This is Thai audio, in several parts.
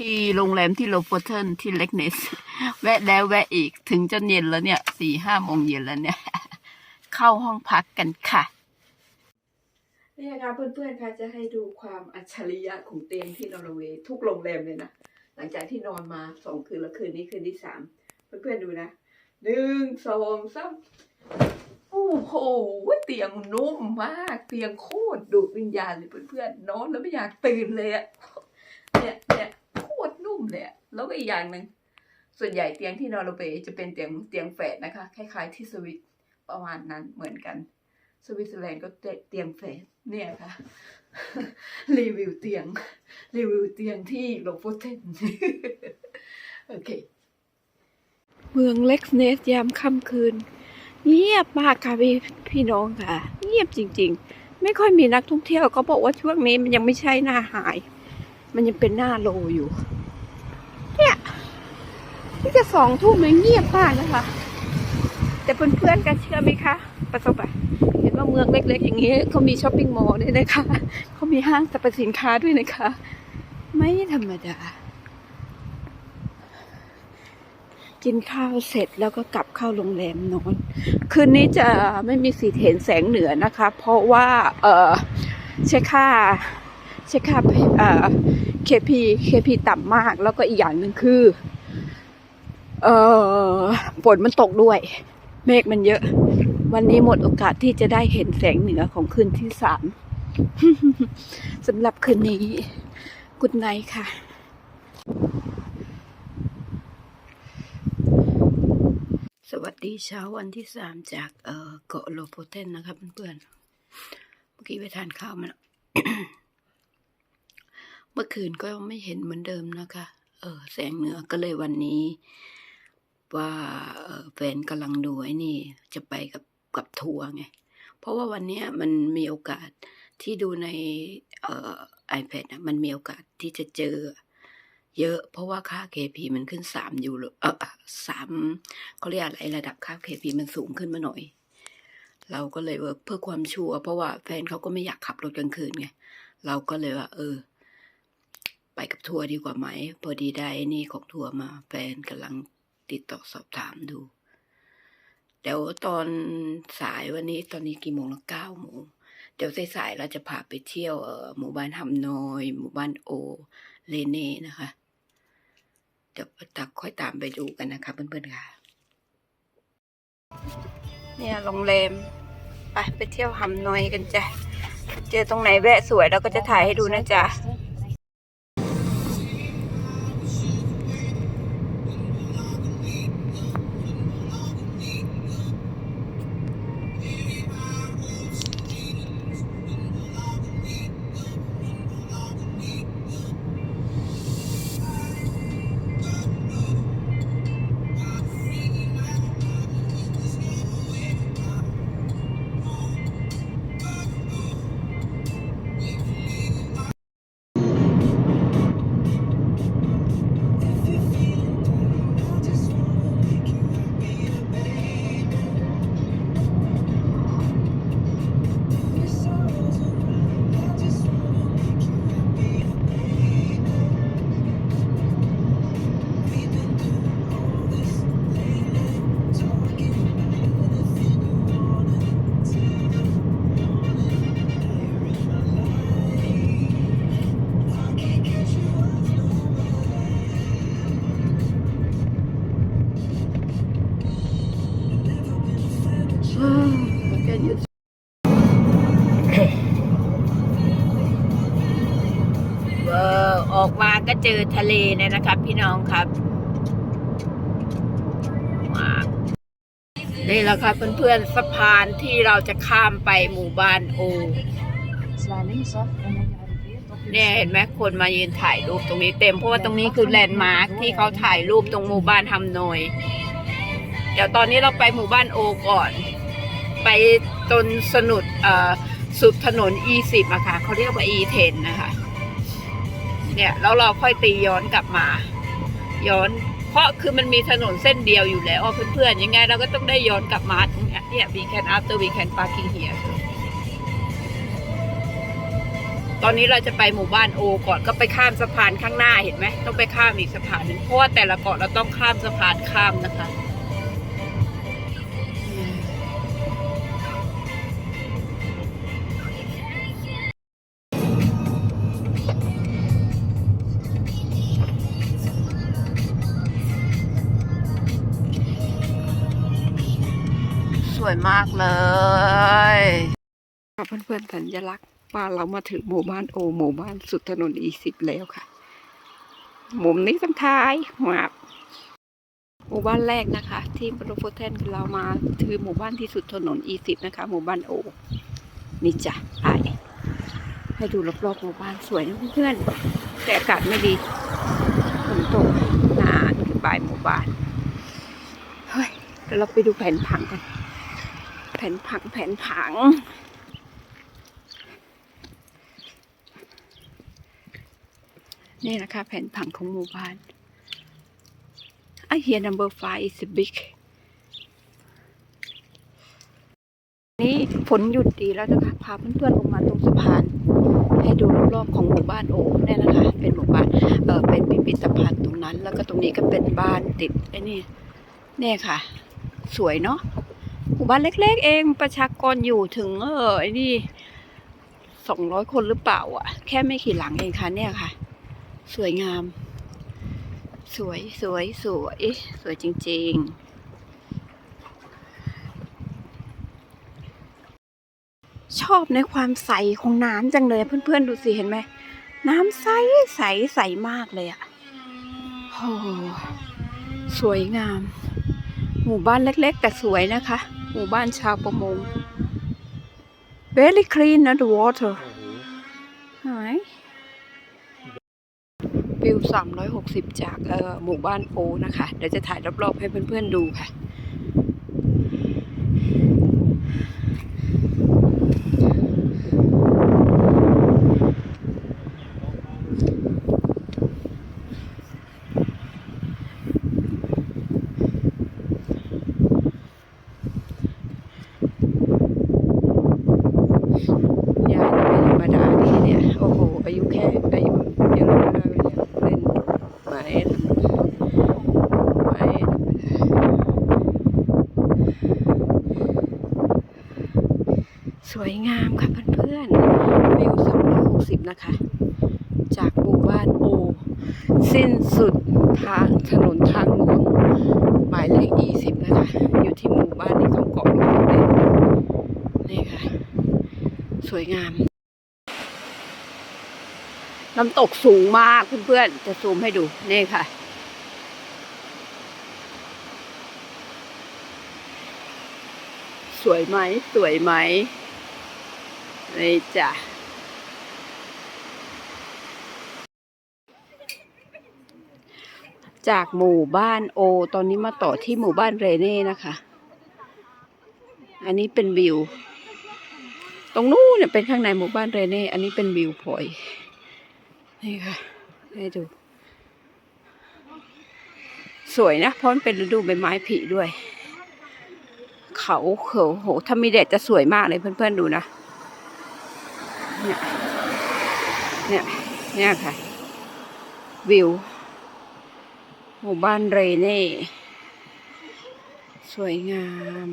ที่โรงแรมที่โลโฟเทนที่เล็กเนส แวะแล้วแวะอีกถึงจนเย็นแล้วเนี่ยสี่ห้าโมงเย็นแล้วเนี่ย เข้าห้องพักกันค่ะนี่นะคะเพื่อนๆค่ะจะให้ดูความอัจฉริยะของเตียงที่นอร์เวย์ทุกโรงแรมเลยนะ หลังจากที่นอนมาสองคืนแล้วคืนนี้คืนที่สามเพื่อนๆดูนะหนึ่งสองสามโอ้โหเตียงนุ่มมาก เตียงโคตรดูดวิญญาณเลยเพื่อนๆนอนแล้วไม่อยากตื่นเลยอะเนี่ยเนี่ย นุ่มเลยแล้วก็อีกอย่างหนึ่งส่วนใหญ่เตียงที่นอร์เวย์จะเป็นเตียงเตียงแฝดนะคะ คล้าย ๆ ที่สวิตประมาณนั้นเหมือนกัน สวิตเซอร์แลนด์ก็เตียงแฝดเนี่ยค่ะ รีวิวเตียง รีวิวเตียงที่โลโฟเทนโอเค เมืองเล็กเนสยามค่ำคืน เงียบมากค่ะพี่พี่น้องค่ะ เงียบจริง ๆ ไม่ค่อยมีนักท่องเที่ยวเขาบอกว่าช่วงนี้มันยังไม่ใช่หน้าหาย มันยังเป็นหน้าโลอยู่ นี่จะสองทุ่มเลยเงียบมากนะคะ แต่เพื่อนๆกันเชื่อไหมคะ ประสบอะเห็นว่าเมืองเล็ก ๆ อย่างนี้เขามีช้อปปิ้งมอลล์ด้วยนะคะเขามีห้างสรรพสินค้าด้วยนะคะ ไม่ธรรมดา กินข้าวเสร็จแล้วก็กลับเข้าโรงแรมนอน คืนนี้จะไม่มีสิทธิ์เห็นแสงเหนือนะคะ เพราะว่าเออเช็คค่าเช็คค่าเอ่อ KP KP ต่ำมาก แล้วก็อีกอย่างหนึ่งคือ เออฝนมันตกด้วย เมฆมันเยอะ วันนี้หมดโอกาสที่จะได้เห็นแสงเหนือของคืนที่สามสำหรับคืนนี้กุดไนค่ะสวัสดีเช้าวันที่สามจากเอ่อเกาะโลโพเทนนะครับเพื่อนๆเมื่อกี้ไปทานข้าวมาแล้วเมื่อคืนก็ไม่เห็นเหมือนเดิมนะคะ เออแสงเหนือก็เลยวันนี้ ว่าแฟนกำลังดูไอ้นี่จะไปกับกับทัวร์ไง เพราะว่าวันนี้มันมีโอกาสที่ดูในเอ่อ iPad นะมันมีโอกาสที่จะเจอ เยอะ เพราะว่าค่า KP มันขึ้นสามยูโรเออสามเขาเรียกอะไรระดับค่า KP มันสูงขึ้นมาหน่อย เราก็เลยว่าเพื่อความชัวร์เพราะว่าแฟนเขาก็ไม่อยากขับรถกลางคืนไงเราก็เลยว่า เออ ไปกับทัวร์ดีกว่าไหม พอดีได้นี่ของทัวร์มา แฟนกำลัง ติดต่อสอบถามดู เดี๋ยวตอนสายวันนี้ตอนนี้กี่โมงแล้วเก้าโมงเดี๋ยวสายๆเราจะพาไปเที่ยวเออหมู่บ้านฮัมนอย หมู่บ้านโอ เลเน่นะคะ เดี๋ยวตักค่อยตามไปดูกันนะคะเพื่อนๆค่ะ เนี่ยโรงแรมไปไปเที่ยวฮัมนอยกันจ้ะเจอตรงไหนแวะสวยเราก็จะถ่ายให้ดูนะจ๊ะ ออกมาก็เจอทะเลเลยนะครับ พี่น้องครับว้านี่แหละครับเพื่อนๆสะพานที่เราจะข้ามไปหมู่บ้านโอเนี่ยเห็นไหมคนมายืนถ่ายรูปตรงนี้เต็มเพราะว่าตรงนี้คือแลนด์มาร์คที่เขาถ่ายรูปตรงหมู่บ้านฮัมนอยเดี๋ยวตอนนี้เราไปหมู่บ้านโอก่อน ไปจนสนุดสุดถนน E10 อะค่ะเขาเรียกว่า E10 นะคะ เนี่ยแล้วเราค่อยตีย้อนกลับมา ย้อน เพราะคือมันมีถนนเส้นเดียวอยู่แล้วเพื่อนๆยังไง เราก็ต้องได้ย้อนกลับมาตรงนี้เนี่ย we can after we can parking here ตตอนนี้เราจะไปหมู่บ้านโอก่อนก็ไปข้ามสะพานข้างหน้าเห็นไหมต้องไปข้ามอีกสะพานหนึ่งเพราะว่าแต่ละเกาะเราต้องข้ามสะพานข้ามนะคะ วยมากเลยค่ะเพื่อนๆสัญลักษณ์ว่าเรามาถึงหมู่บ้านโอหมู่บ้านสุดถนนอีสิบแล้วค่ะ มุมนี้สังทายหวาบหมู่บ้านแรกนะคะ ที่บรโฟเทนเรามาคือหมู่บ้านที่สุดถนนอีสิบนะคะ หมู่บ้านโอนี่จ้ะไปให้ดูรอบๆหมู่บ้านสวยนะเพื่อนๆแต่อากาศไม่ดีฝนตกนานคือปลายหมู่บ้านเฮ้ยเดี๋ยวเราไปดูแผนผังกัน แผนผังแผนผัง นี่นะคะแผนผังของหมู่บ้าน I hear number five is big นี่ฝนหยุดดีแล้วนะคะพาเพื่อนๆลงมาตรงสะพาน ให้ดูรอบๆของหมู่บ้านโอ้เนี่ยนะคะ เป็นหมู่บ้านเออเป็นพิพิธภัณฑ์ตรงนั้น แล้วก็ตรงนี้ก็เป็นบ้านติดไอ้นี่เนี่ยค่ะ สวยเนาะ มู่บ้านเล็ก ๆ เองประชากรอยู่ถึง เออไอ้นี่สองร้อยคนหรือเปล่าอะ แค่ไม่กี่หลังเองค่ะเนี่ยค่ะ สวยงาม สวยสวยสวยสวยจริง ๆชอบในความใสของน้ำจังเลยเพื่อนๆ ดูสิเห็นไหม น้ำใสใสใสมากเลยอะโอ้สวยงาม หมู่บ้านเล็ก ๆ แต่สวยนะคะ หมู่บ้านชาวประมง very clean นะ the water ห็นไหมวิว360 จากหมู่บ้านโอนะคะ เดี๋ยวจะถ่ายรอบๆให้เพื่อนๆดูค่ะ ยายไม่ธ รมดานี่เนี่ย โอ้โห อายุแค่อายุเยอะแล้วนะเนี่ยเล่นไม่ธรรมดาไม่ธรรมดาสวยงามค่ะเพื่อนๆวิว360นะคะ จากหมู่บ้านโอ สิ้นสุดทางถนนทางหลวงหมายเลข20นะคะ อยู่ที่หมู่บ้านนี้ของเกาะลงเลยนี่ค่ะ สวยงาม น้ำตกสูงมากเพื่อนๆ จะซูมให้ดู นี่ค่ะ สวยไหม สวยไหมนี่จ้ะจากหมู่บ้านโอ ตอนนี้มาต่อที่หมู่บ้านเรเน่นะคะ อันนี้เป็นวิว ตรงนู้นเนี่ยเป็นข้างในหมู่บ้านเรเน่ อันนี้เป็นวิวพอยต์ นี่ค่ะ ให้ดู สวยนะ เพราะมันเป็นฤดูใบไม้ผลิด้วย เขาเขียวโห ถ้ามีแดดจะสวยมากเลยเพื่อนๆดูนะ เนี่ย เนี่ย เนี่ยค่ะ วิว หมู่บ้านเรเน่ สวยงาม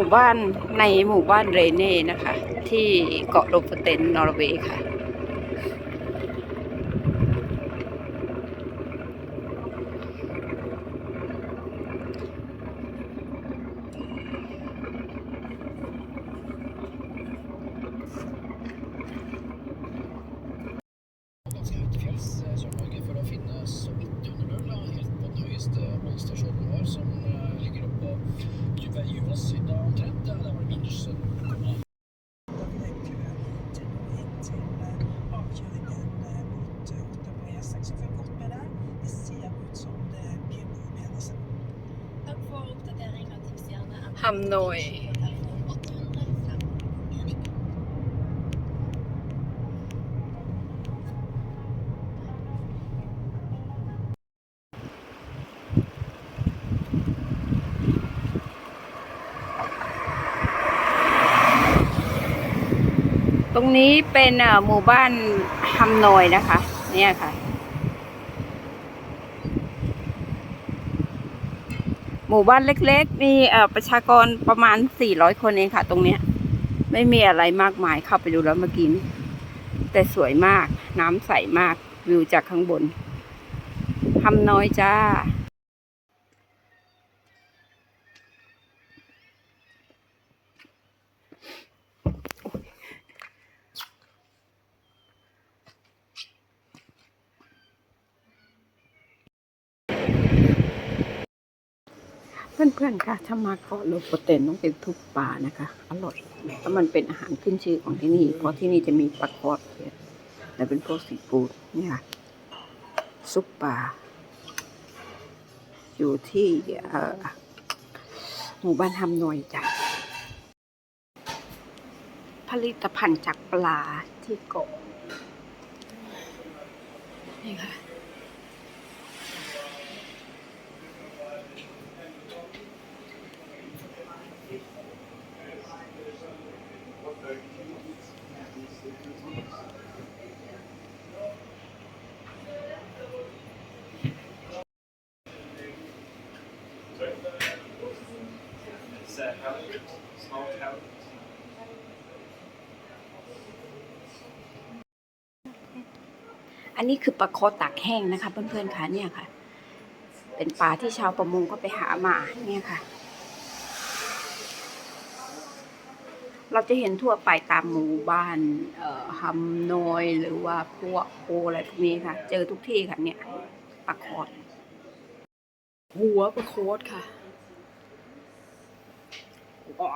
มู่บ้านในหมู่บ้านเรเน่นะคะ ที่เกาะโลฟเตนนอร์เวย์ค่ะ høyeste vår, som eh, ligger oppe på Juvasvidda omtrent. Der var det minus 0,1 Takk รงนี้เป็นหมู่บ้านฮัมนอยนะคะ เนี่ยค่ะ หมู่บ้านเล็กๆ มีประชากรประมาณ 400 คนเองค่ะ ตรงเนี้ย ไม่มีอะไรมากมายเข้าไปดูแล้วเมื่อกี้นี้แต่สวยมากน้ำใสมากวิวจากข้างบนฮัมนอยจ้า เพื่อนๆค่ะถ้ามาเกาะโลโปเตนต้องเป็นทุกปลานะคะ อร่อยแล้วมันเป็นอาหารขึ้นชื่อของที่นี่ เพราะที่นี่จะมีปลาคอดเนี่ยและเป็นพวกซีฟู้ดเนี่ยค่ะซุปปลาอยู่ที่เอ่อหมู่บ้านทำหน่อยจ้ะผลิตภัณฑ์จากปลาที่เกาะนี่ค่ะ อันนี้คือปลาคอตากแห้งนะคะ เพื่อนๆคะเนี่ยค่ะ เป็นปลาที่ชาวประมงก็ไปหามาเนี่ยค่ะ เราจะเห็นทั่วไปตามหมู่บ้านเอ่อฮัมนอยหรือว่าพวกโคอะไรพวกนี้ค่ะ เจอทุกที่ค่ะเนี่ยปลาคอดหัวปลาโคดค่ะ 哇